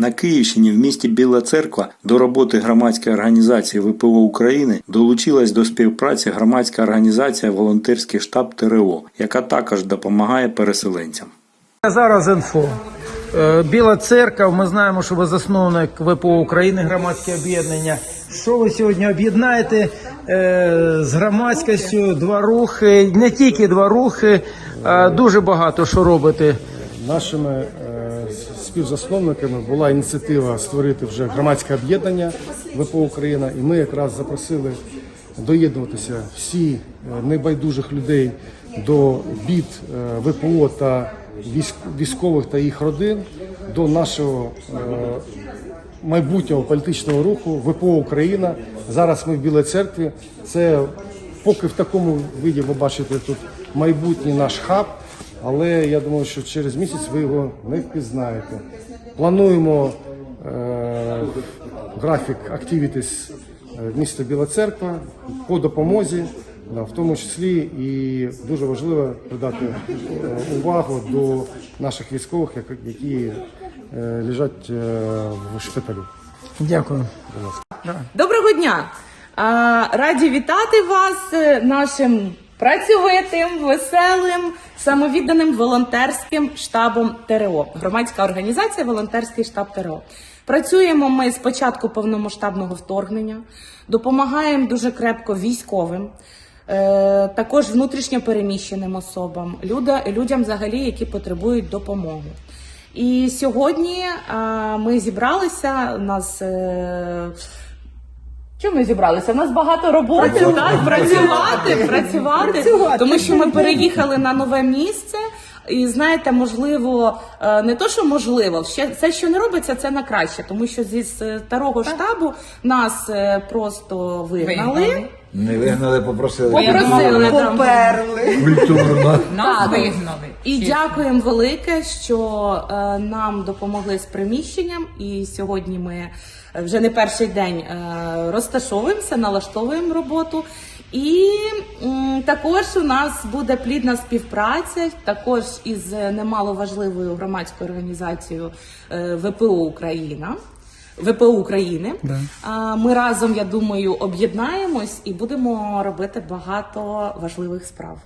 На Київщині в місті Біла Церква до роботи громадської організації ВПО України долучилась до співпраці громадська організація Волонтерський штаб ТРО, яка також допомагає переселенцям. Зараз інфо. Е, Біла церква. Ми знаємо, що ви засновник ВПО України, громадське об'єднання. Що ви сьогодні об'єднаєте е, з громадськістю? Два рухи, не тільки два рухи, а дуже багато що робите. Нашими е, співзасновниками була ініціатива створити вже громадське об'єднання ВПО Україна, і ми якраз запросили доєднуватися всі е, небайдужих людей до бід е, ВПО та військ- військових та їх родин до нашого е, майбутнього політичного руху ВПО Україна. Зараз ми в Білій церкві. Це поки в такому виді ви бачите тут майбутній наш хаб. Але я думаю, що через місяць ви його не впізнаєте. Плануємо е, графік activities е, міста Біла Церква по допомозі, да, в тому числі і дуже важливо придати е, увагу до наших військових, як- які е, лежать е, в шпиталі. Дякую. Доброго дня! Раді вітати вас е, нашим працьовитим, веселим, самовідданим волонтерським штабом ТРО. Громадська організація Волонтерський штаб ТРО. Працюємо ми з початку повномасштабного вторгнення, допомагаємо дуже крепко військовим. е, Також внутрішньо переміщеним особам, людям взагалі, які потребують допомоги. І сьогодні ми зібралися. Нас е, Чому ми зібралися? У нас багато роботи, так? Працювати, працювати, тому що ми переїхали на нове місце. І знаєте, можливо, е, не то, що можливо, ще все, що не робиться, це на краще, тому що зі старого штабу нас е, просто вигнали. Не вигнали, попросили. Попросили там. Культурно. Так. І дякуємо велике, що е, нам допомогли з приміщенням. І сьогодні ми е, вже не перший день е, розташовуємося, налаштовуємо роботу. І м, також у нас буде плідна співпраця, також із немаловажливою громадською організацією е, ВПО Україна. ВПО України. А, Ми разом, я думаю, об'єднаємось і будемо робити багато важливих справ.